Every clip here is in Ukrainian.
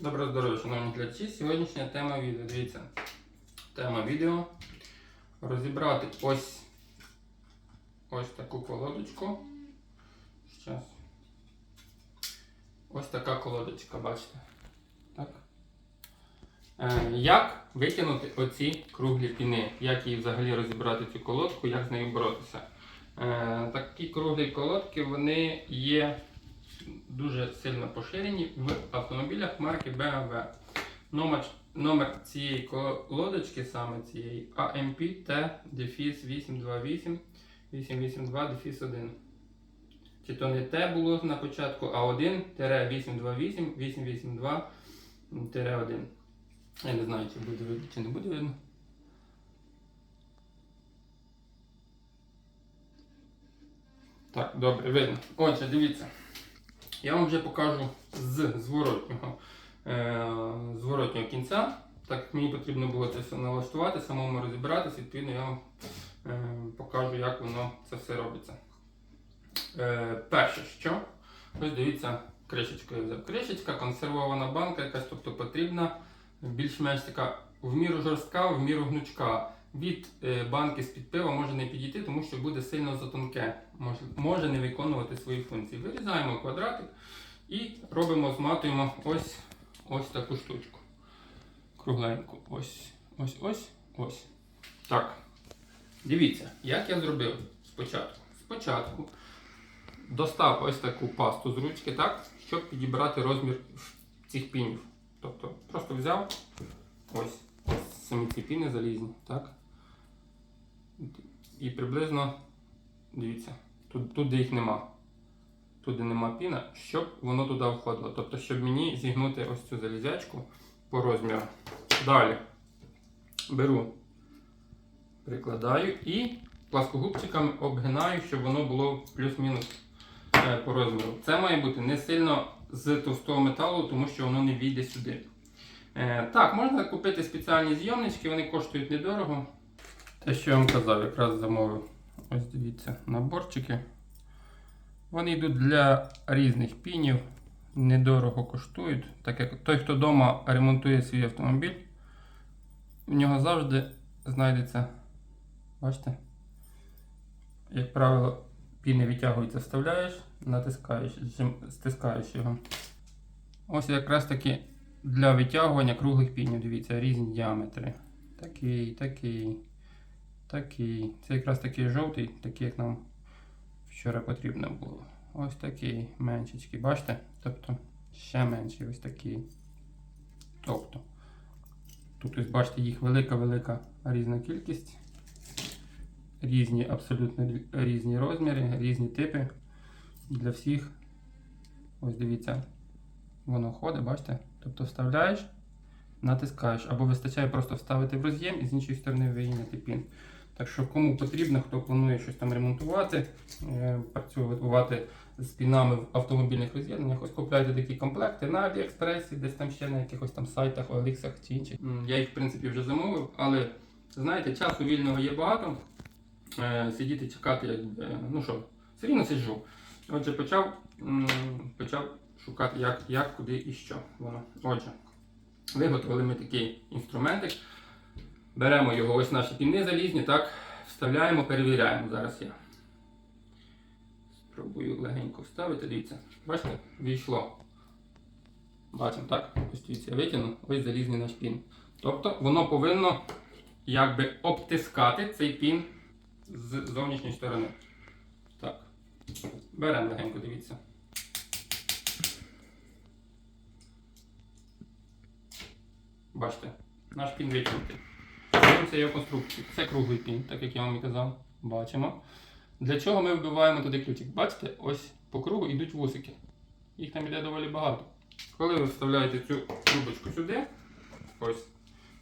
Доброго здоров'я, шановні глядачі. Сьогоднішня тема відео. Дивіться. Тема відео. Розібрати ось ось таку колодочку. Щас. Ось така колодочка, бачите. Так. Е, як викинути оці круглі піни? Як її взагалі розібрати цю колодку, як з нею боротися? Е, такі круглі колодки вони є дуже сильно поширені в автомобілях марки BMW. Номер, номер цієї колодочки, саме цієї AMP T 828 882 1. Чи то не Т було на початку, а 1 828 882 1. Я не знаю, чи буде видно, чи не буде видно. Так, добре, видно. Отже, дивіться. Я вам вже покажу з зворотнього, е, зворотнього кінця. Так як мені потрібно було це все налаштувати, самому розібратися, відповідно я вам е, покажу, як воно це все робиться. Е, перше, що? Ось дивіться, кришечку я взяв. Кришечка, консервована банка, якась тобто потрібна, більш-менш така в міру жорстка, в міру гнучка. Від е, банки з-під пива може не підійти, тому що буде сильно затонке, може, може не виконувати свої функції. Вирізаємо квадратик і робимо, зматуємо ось, ось таку штучку. Кругленьку. Ось, ось, ось, ось. Так. Дивіться, як я зробив спочатку. Спочатку достав ось таку пасту з ручки, так, щоб підібрати розмір цих пінів. Тобто просто взяв ось, ось самі ці піни залізні, так. І приблизно, дивіться, тут, тут де їх нема. Тут де нема піна, щоб воно туди входило. Тобто, щоб мені зігнути ось цю залізячку по розміру. Далі беру, прикладаю і пласкогубчиками обгинаю, щоб воно було плюс-мінус е, по розміру. Це має бути не сильно з товстого металу, тому що воно не війде сюди. Е, так, можна купити спеціальні зйомнички, вони коштують недорого. Те, що я вам казав, якраз замовив. Ось дивіться, наборчики. Вони йдуть для різних пінів, недорого коштують. Так як той, хто вдома ремонтує свій автомобіль, в нього завжди знайдеться, бачите? Як правило, піни відтягуються, вставляєш, натискаєш, стискаєш його. Ось якраз таки для витягування круглих пінів, дивіться, різні діаметри. Такий, такий, такий. Це якраз такий жовтий, такий, як нам вчора потрібно було. Ось такий меншечкий, бачите? Тобто ще менший, ось такий. Тобто, тут ось бачите, їх велика-велика різна кількість. Різні, абсолютно різні розміри, різні типи для всіх. Ось дивіться, воно ходить, бачите? Тобто вставляєш, натискаєш, або вистачає просто вставити в роз'єм і з іншої сторони вийняти пін. Так що кому потрібно, хто планує щось там ремонтувати, е, працювати з пінами в автомобільних роз'єднаннях, ось купляйте такі комплекти на Аліекспресі, десь там ще на якихось там сайтах, OLX чи інших. Я їх в принципі вже замовив, але знаєте, часу вільного є багато. Е, Сидіти, чекати, якби, ну що, все рівно сиджу. Отже, почав, почав шукати, як, як, куди і що воно. Отже, виготовили ми такий інструментик. Беремо його, ось наші піни залізні, так, вставляємо, перевіряємо. Зараз я спробую легенько вставити. Дивіться, бачите, війшло. Бачимо, так? Ось дивіться, я витягну, ось залізний наш пін. Тобто воно повинно якби обтискати цей пін з зовнішньої сторони. Так. Беремо легенько, дивіться. Бачите, наш пін витягнутий. Дивимося його конструкцію. Це круглий пін, так як я вам і казав. Бачимо. Для чого ми вбиваємо туди ключик? Бачите, ось по кругу йдуть вусики. Їх там йде доволі багато. Коли ви вставляєте цю трубочку сюди, ось,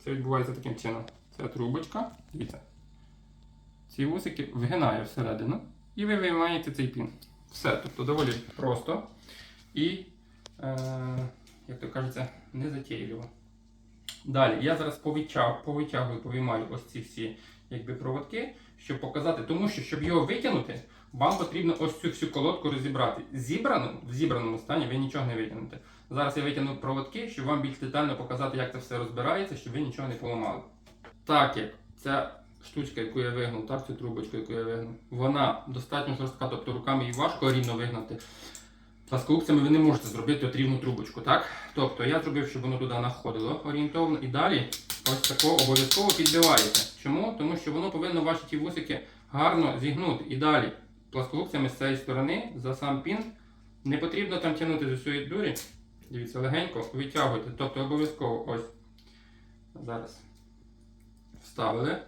це відбувається таким чином. Це трубочка, дивіться. Ці вусики вгинає всередину і ви виймаєте цей пін. Все, тобто доволі просто і, е, як то кажеться, не затейливо. Далі, я зараз повитяг, повитягую, повиймаю ось ці всі якби, проводки, щоб показати, тому що, щоб його витягнути, вам потрібно ось цю всю колодку розібрати. Зібрану, в зібраному стані ви нічого не витягнете. Зараз я витягну проводки, щоб вам більш детально показати, як це все розбирається, щоб ви нічого не поламали. Так як ця штучка, яку я вигнув, так, цю трубочку, яку я вигнув, вона достатньо жорстка, тобто руками її важко рівно вигнати. Пласкогубцями ви не можете зробити от рівну трубочку, так? Тобто я зробив, щоб воно туди находило орієнтовно. І далі ось тако обов'язково підбиваєте. Чому? Тому що воно повинно ваші ті вусики гарно зігнути. І далі пласкогубцями з цієї сторони за сам пін не потрібно там тягнути з усієї дурі. Дивіться, легенько витягуйте. Тобто обов'язково ось. Зараз. Вставили.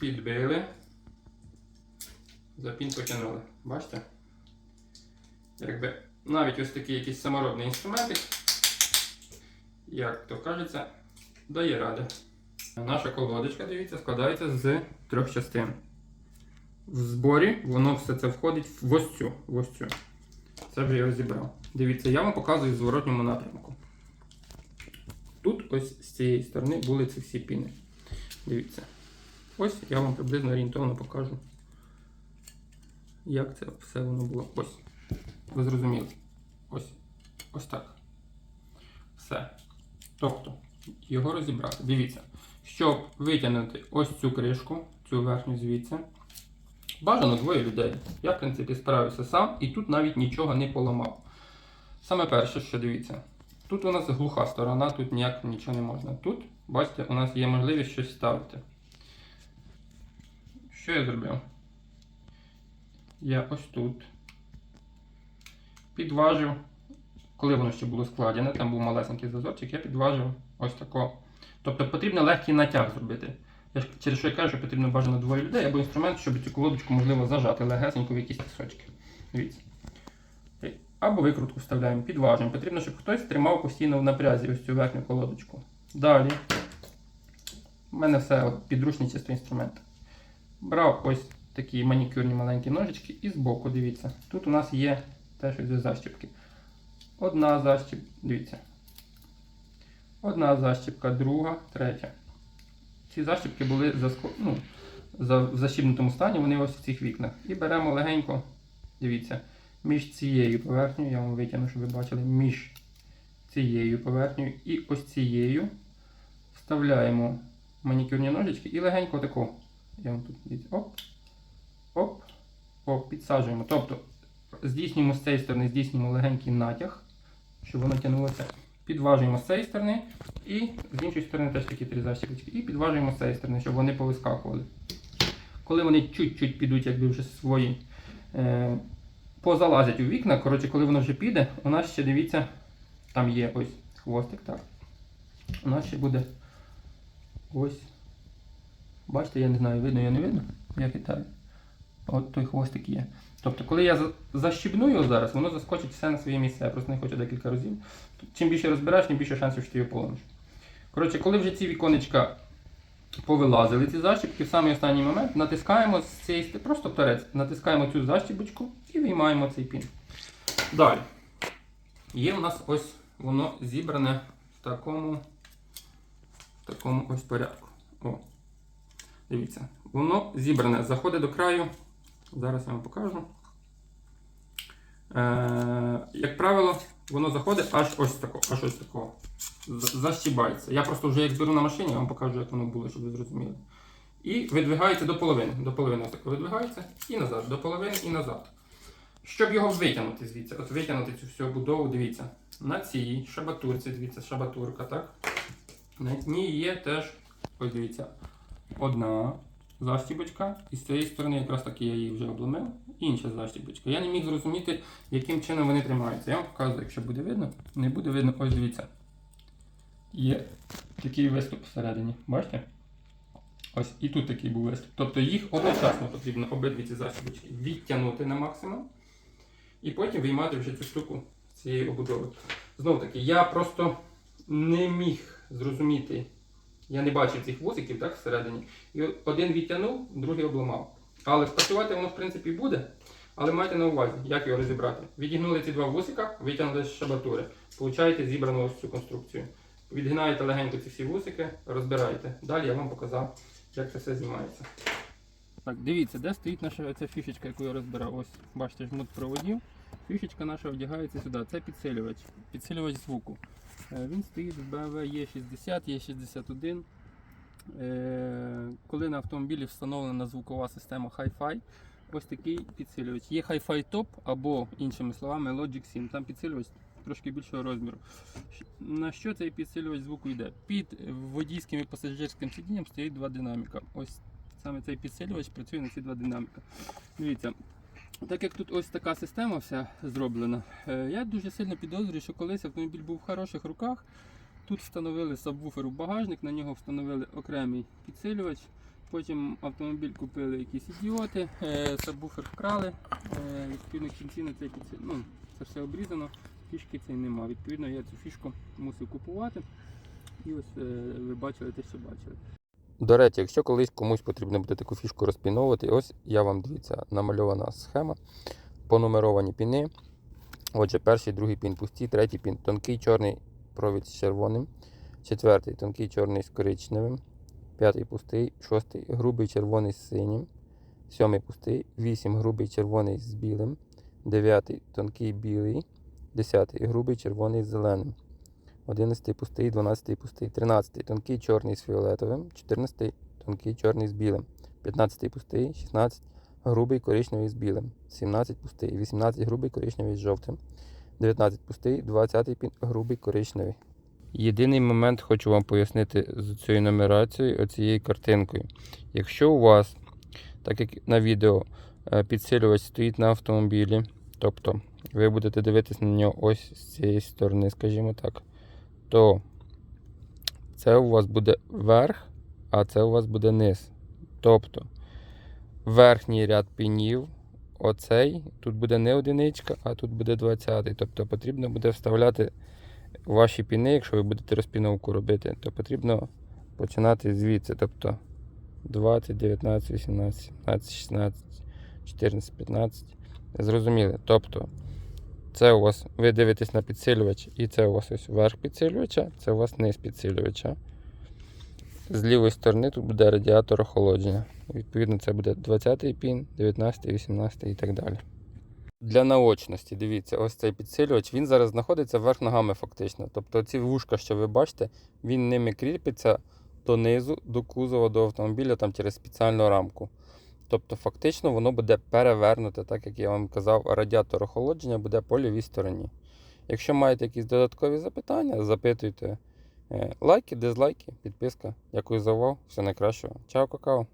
Підбили. За пін потягнули. Бачите? Якби навіть ось такий якийсь саморобний інструментик, як то кажеться, дає ради. Наша колодочка, дивіться, складається з трьох частин. В зборі воно все це входить в ось цю. В ось цю. Це вже я розібрав. Дивіться, я вам показую в зворотньому напрямку. Тут ось з цієї сторони були ці всі піни. Дивіться. Ось я вам приблизно орієнтовно покажу, як це все воно було. Ось. Ви зрозуміли. Ось. Ось так. Все. Тобто, його розібрати. Дивіться. Щоб витягнути ось цю кришку, цю верхню звідси, бажано двоє людей. Я, в принципі, справився сам і тут навіть нічого не поламав. Саме перше, що дивіться, тут у нас глуха сторона, тут ніяк нічого не можна. Тут, бачите, у нас є можливість щось ставити. Що я зробив? Я ось тут підважив, коли воно ще було складене, там був малесенький зазорчик, я підважив ось тако. Тобто потрібно легкий натяг зробити. Я ж через що я кажу, що потрібно бажано двоє людей або інструмент, щоб цю колодочку можливо зажати легесенько в якісь тисочки. Дивіться. Або викрутку вставляємо, підважуємо. Потрібно, щоб хтось тримав постійно в напрязі ось цю верхню колодочку. Далі. У мене все от, підручний чисто інструмент. Брав ось такі манікюрні маленькі ножички і збоку, дивіться. Тут у нас є теж ось защіпки. Одна защіп, дивіться. Одна защіпка, друга, третя. Ці защіпки були заско... ну, за... в защіпнутому стані, вони ось в цих вікнах. І беремо легенько, дивіться, між цією поверхнею, я вам витягну, щоб ви бачили, між цією поверхнею і ось цією вставляємо манікюрні ножички і легенько тако. Я вам тут оп, оп, оп, підсаджуємо. Тобто здійснюємо з цієї сторони, здійснюємо легенький натяг, щоб воно тягнулося. Підважуємо з цієї сторони і з іншої сторони теж такі три защіпочки. І підважуємо з цієї сторони, щоб вони повискакували. Коли вони чуть-чуть підуть, якби вже свої, е, позалазять у вікна, коротше, коли воно вже піде, у нас ще дивіться, там є ось хвостик, так. У нас ще буде ось. Бачите, я не знаю, видно, я не видно. Я хитаю. От той хвостик є. Тобто, коли я за- защібну його зараз, воно заскочить все на своє місце. Я просто не хочу декілька разів. Чим більше розбираєш, тим більше шансів, що ти його поломиш. Коротше, коли вже ці віконечка повилазили, ці защіпки, в самий останній момент натискаємо з цієї просто торець, натискаємо цю защіпочку і виймаємо цей пін. Далі. Є у нас ось воно зібране в такому, в такому ось порядку. О. Дивіться, воно зібране, заходить до краю. Зараз я вам покажу. Е, як правило, воно заходить аж ось тако, аж ось такого. Защібається. Я просто вже як зберу на машині, я вам покажу, як воно було, щоб ви зрозуміли. І видвигається до половини. До половини тако видвигається і назад, до половини і назад. Щоб його витягнути звідси, от витягнути цю всю будову, дивіться. На цій шабатурці, дивіться, шабатурка, так? На ній є теж, ось дивіться, одна защіпочка, і з цієї сторони якраз таки я її вже обломив, інша защіпочка. Я не міг зрозуміти, яким чином вони тримаються. Я вам показую, якщо буде видно, не буде видно, ось дивіться. Є такий виступ всередині, бачите? Ось і тут такий був виступ. Тобто їх одночасно потрібно обидві ці защіпочки відтягнути на максимум і потім виймати вже цю штуку цієї обудови. Знову таки, я просто не міг зрозуміти, я не бачив цих вузиків так, всередині. І один відтягнув, другий обламав. Але спрацювати воно в принципі буде. Але майте на увазі, як його розібрати. Відігнули ці два вусика, витягнули з шабатури. Получаєте зібрану ось цю конструкцію. Відгинаєте легенько ці всі вусики, розбираєте. Далі я вам показав, як це все знімається. Так, дивіться, де стоїть наша ця фішечка, яку я розбирав. Ось, бачите, жмут проводів. Фішечка наша вдягається сюди. Це підсилювач, підсилювач звуку. Е, Він стоїть в BMW E60, E61. Е, Коли на автомобілі встановлена звукова система Hi-Fi, ось такий підсилювач. Є Hi-Fi Top або, іншими словами, Logic 7. Там підсилювач трошки більшого розміру. На що цей підсилювач звуку йде? Під водійським і пасажирським сидінням стоїть два динаміка. Ось саме цей підсилювач працює на ці два динаміка. Дивіться, так як тут ось така система вся зроблена, е, я дуже сильно підозрюю, що колись автомобіль був в хороших руках. Тут встановили сабвуфер у багажник, на нього встановили окремий підсилювач. Потім автомобіль купили якісь ідіоти, е, сабвуфер вкрали. Е, відповідно, кінці на цей підсилювач. Ну, це все обрізано, фішки цієї нема. Відповідно, я цю фішку мусив купувати. І ось ви бачили те, що бачили. До речі, якщо колись комусь потрібно буде таку фішку розпіновувати, ось я вам дивіться, намальована схема, понумеровані піни. Отже, перший, другий пін пусті, третій пін тонкий чорний провід з червоним, четвертий тонкий чорний з коричневим, п'ятий пустий, шостий грубий червоний з синім, сьомий пустий, вісім грубий червоний з білим, дев'ятий тонкий білий, десятий грубий червоний з зеленим. 11 пустий, 12 пустий, 13 тонкий чорний з фіолетовим, 14 тонкий чорний з білим, 15 пустий, 16 грубий коричневий з білим, 17 пустий, 18 грубий коричневий з жовтим, 19 пустий, 20 пін- грубий коричневий. Єдиний момент хочу вам пояснити з цією нумерацією, оцією картинкою. Якщо у вас, так як на відео, е, підсилювач стоїть на автомобілі, тобто ви будете дивитися на нього ось з цієї сторони, скажімо так, то це у вас буде верх, а це у вас буде низ. Тобто верхній ряд пінів, оцей, тут буде не одиничка, а тут буде 20. Тобто потрібно буде вставляти ваші піни, якщо ви будете розпіновку робити, то потрібно починати звідси. Тобто 20, 19, 18, 17, 16, 14, 15. Зрозуміли. Тобто це у вас, ви дивитесь на підсилювач, і це у вас ось верх підсилювача, це у вас низ підсилювача. З лівої сторони тут буде радіатор охолодження. Відповідно, це буде 20-й пін, 19, 18 і так далі. Для наочності, дивіться, ось цей підсилювач, він зараз знаходиться вверх ногами фактично. Тобто ці вушка, що ви бачите, він ними кріпиться донизу, до кузова, до автомобіля там через спеціальну рамку. Тобто, фактично воно буде перевернуте, так як я вам казав, радіатор охолодження буде по лівій стороні. Якщо маєте якісь додаткові запитання, запитуйте. Е, Лайки, дизлайки, підписка. Дякую за увагу. Все найкращого. Чао, какао!